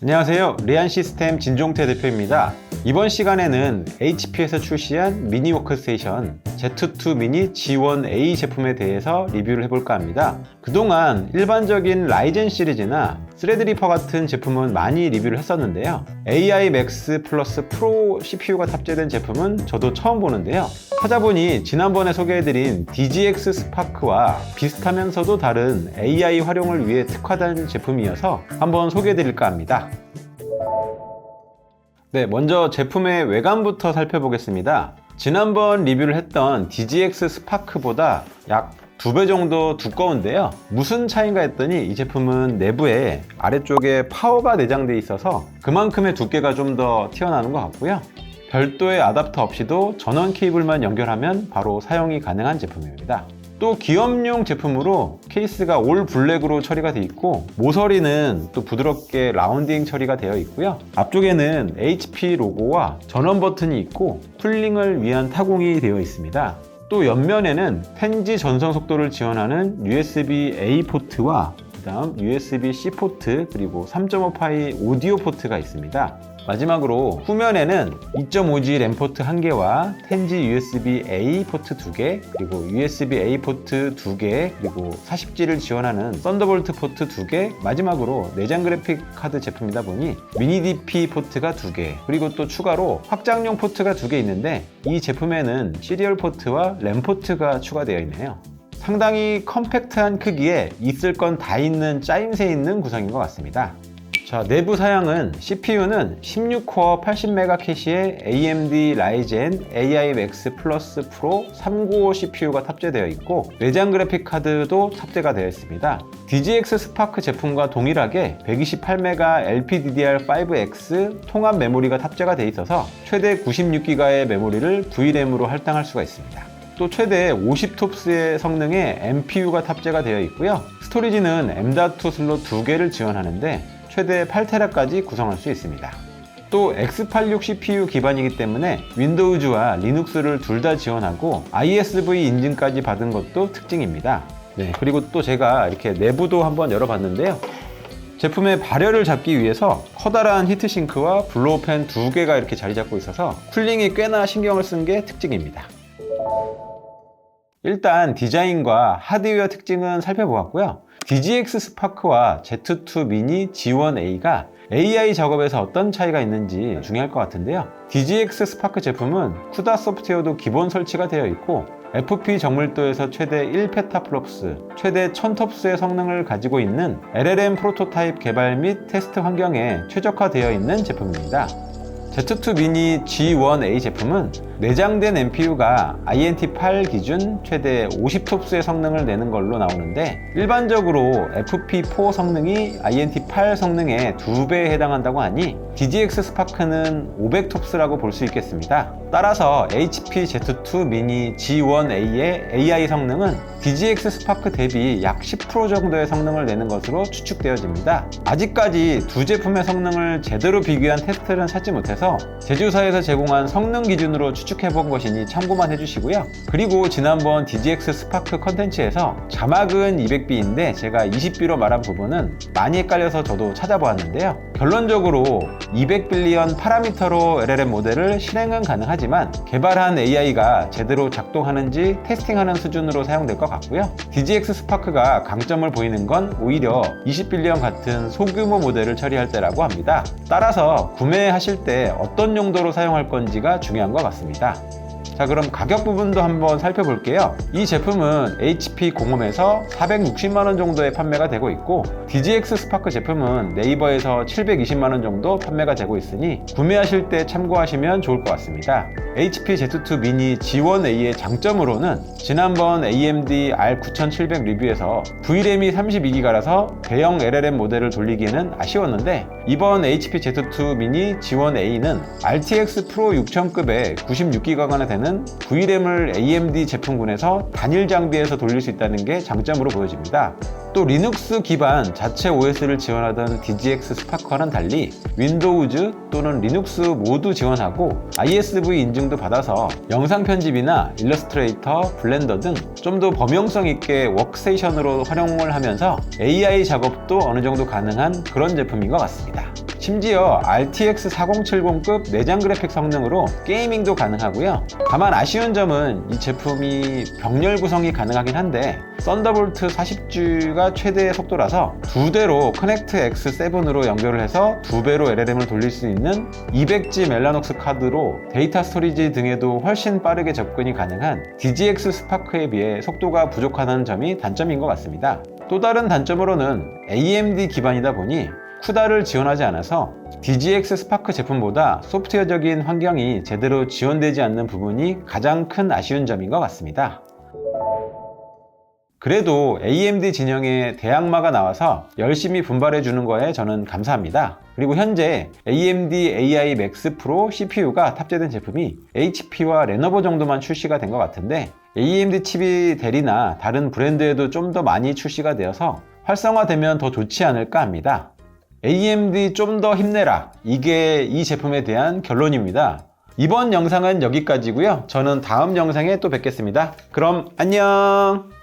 안녕하세요. 리안 시스템 진종태 대표입니다. 이번 시간에는 HP에서 출시한 미니 워크스테이션 Z2 미니 G1A 제품에 대해서 리뷰를 해볼까 합니다. 그동안 일반적인 라이젠 시리즈나 스레드리퍼 같은 제품은 많이 리뷰를 했었는데요. AI Max 플러스 프로 CPU가 탑재된 제품은 저도 처음 보는데요. 찾아보니 지난번에 소개해드린 DGX 스파크와 비슷하면서도 다른 AI 활용을 위해 특화된 제품이어서 한번 소개해드릴까 합니다. 네, 먼저 제품의 외관부터 살펴보겠습니다. 지난번 리뷰를 했던 DGX 스파크보다 약 두 배 정도 두꺼운데요. 무슨 차이인가 했더니 이 제품은 내부에 아래쪽에 파워가 내장되어 있어서 그만큼의 두께가 좀 더 튀어나오는 것 같고요. 별도의 아답터 없이도 전원 케이블만 연결하면 바로 사용이 가능한 제품입니다. 또 기업용 제품으로 케이스가 올 블랙으로 처리가 되어 있고 모서리는 또 부드럽게 라운딩 처리가 되어 있고요. 앞쪽에는 HP 로고와 전원 버튼이 있고 쿨링을 위한 타공이 되어 있습니다. 또 옆면에는 펜지 전송 속도를 지원하는 USB-A 포트와 그 다음 USB-C 포트 그리고 3.5파이 오디오 포트가 있습니다. 마지막으로 후면에는 2.5G 램 포트 1개와 10G USB-A 포트 2개, 그리고 USB-A 포트 2개, 그리고 40G를 지원하는 썬더볼트 포트 2개, 마지막으로 내장 그래픽 카드 제품이다 보니 미니 DP 포트가 2개, 그리고 또 추가로 확장용 포트가 2개 있는데 이 제품에는 시리얼 포트와 램 포트가 추가되어 있네요. 상당히 컴팩트한 크기에 있을 건 다 있는 짜임새 있는 구성인 것 같습니다. 자, 내부 사양은 CPU는 16코어 80메가 캐시의 AMD Ryzen AI Max Plus Pro 395 CPU가 탑재되어 있고 내장 그래픽 카드도 탑재가 되어 있습니다. DGX 스파크 제품과 동일하게 128메가 LPDDR5X 통합 메모리가 탑재가 되어 있어서 최대 96기가의 메모리를 VRAM으로 할당할 수가 있습니다. 또 최대 50톱스의 성능의 MPU가 탑재가 되어 있고요. 스토리지는 M.2 슬롯 2개를 지원하는데 최대 8테라까지 구성할 수 있습니다. 또 X86 CPU 기반이기 때문에 윈도우즈와 리눅스를 둘 다 지원하고 ISV 인증까지 받은 것도 특징입니다. 네, 그리고 또 제가 이렇게 내부도 한번 열어봤는데요. 제품의 발열을 잡기 위해서 커다란 히트싱크와 블로우팬 두 개가 이렇게 자리 잡고 있어서 쿨링이 꽤나 신경을 쓴 게 특징입니다. 일단 디자인과 하드웨어 특징은 살펴보았고요. DGX 스파크와 Z2 미니 G1A가 AI 작업에서 어떤 차이가 있는지 중요할 것 같은데요. DGX 스파크 제품은 쿠다 소프트웨어도 기본 설치가 되어 있고 FP 정밀도에서 최대 1페타플롭스, 최대 1000톱스의 성능을 가지고 있는 LLM 프로토타입 개발 및 테스트 환경에 최적화되어 있는 제품입니다. Z2 미니 G1A 제품은 내장된 NPU가 INT8 기준 최대 50톱스의 성능을 내는 걸로 나오는데 일반적으로 FP4 성능이 INT8 성능의 2배에 해당한다고 하니 DGX 스파크는 500톱스라고 볼 수 있겠습니다. 따라서 HP Z2 미니 G1A의 AI 성능은 DGX 스파크 대비 약 10% 정도의 성능을 내는 것으로 추측되어집니다. 아직까지 두 제품의 성능을 제대로 비교한 테스트는 찾지 못해서 제조사에서 제공한 성능 기준으로 추측 해 본 것이니 참고만 해주시고요. 그리고 지난번 DGX 스파크 컨텐츠에서 자막은 200B인데 제가 20B로 말한 부분은 많이 헷갈려서 저도 찾아보았는데요. 결론적으로 200빌리언 파라미터로 LLM 모델을 실행은 가능하지만 개발한 AI가 제대로 작동하는지 테스팅하는 수준으로 사용될 것 같고요. DGX 스파크가 강점을 보이는 건 오히려 20빌리언 같은 소규모 모델을 처리할 때라고 합니다. 따라서 구매하실 때 어떤 용도로 사용할 건지가 중요한 것 같습니다. 자 그럼 가격 부분도 한번 살펴볼게요. 이 제품은 HP 공홈에서 460만원 정도에 판매가 되고 있고 DGX 스파크 제품은 네이버에서 720만원 정도 판매가 되고 있으니 구매하실 때 참고하시면 좋을 것 같습니다 HP Z2 미니 G1A의 장점으로는 지난번 AMD R9700 리뷰에서 VRAM이 32기가라서 대형 LLM 모델을 돌리기에는 아쉬웠는데 이번 HP Z2 미니 G1A는 RTX 프로 6000급의 96기가가 되는 VRAM을 AMD 제품군에서 단일 장비에서 돌릴 수 있다는 게 장점으로 보여집니다. 또 리눅스 기반 자체 OS를 지원하던 DGX 스파크와는 달리 윈도우즈 또는 리눅스 모두 지원하고 ISV 인증도 받아서 영상 편집이나 일러스트레이터, 블렌더 등 좀 더 범용성 있게 워크스테이션으로 활용을 하면서 AI 작업도 어느 정도 가능한 그런 제품인 것 같습니다. 심지어 RTX 4070급 내장 그래픽 성능으로 게이밍도 가능하고요. 다만 아쉬운 점은 이 제품이 병렬 구성이 가능하긴 한데 썬더볼트 40G가 최대의 속도라서 두 대로 커넥트 X7으로 연결을 해서 두 배로 LLM을 돌릴 수 있는 200G 멜라녹스 카드로 데이터 스토리지 등에도 훨씬 빠르게 접근이 가능한 DGX 스파크에 비해 속도가 부족하다는 점이 단점인 것 같습니다. 또 다른 단점으로는 AMD 기반이다 보니 쿠다를 지원하지 않아서 DGX 스파크 제품보다 소프트웨어적인 환경이 제대로 지원되지 않는 부분이 가장 큰 아쉬운 점인 것 같습니다. 그래도 AMD 진영에 대항마가 나와서 열심히 분발해 주는 거에 저는 감사합니다. 그리고 현재 AMD AI Max Pro CPU가 탑재된 제품이 HP와 레노버 정도만 출시가 된 것 같은데 AMD 칩이 대리나 다른 브랜드에도 좀 더 많이 출시가 되어서 활성화되면 더 좋지 않을까 합니다. AMD 좀 더 힘내라. 이게 이 제품에 대한 결론입니다. 이번 영상은 여기까지고요. 저는 다음 영상에 또 뵙겠습니다. 그럼 안녕!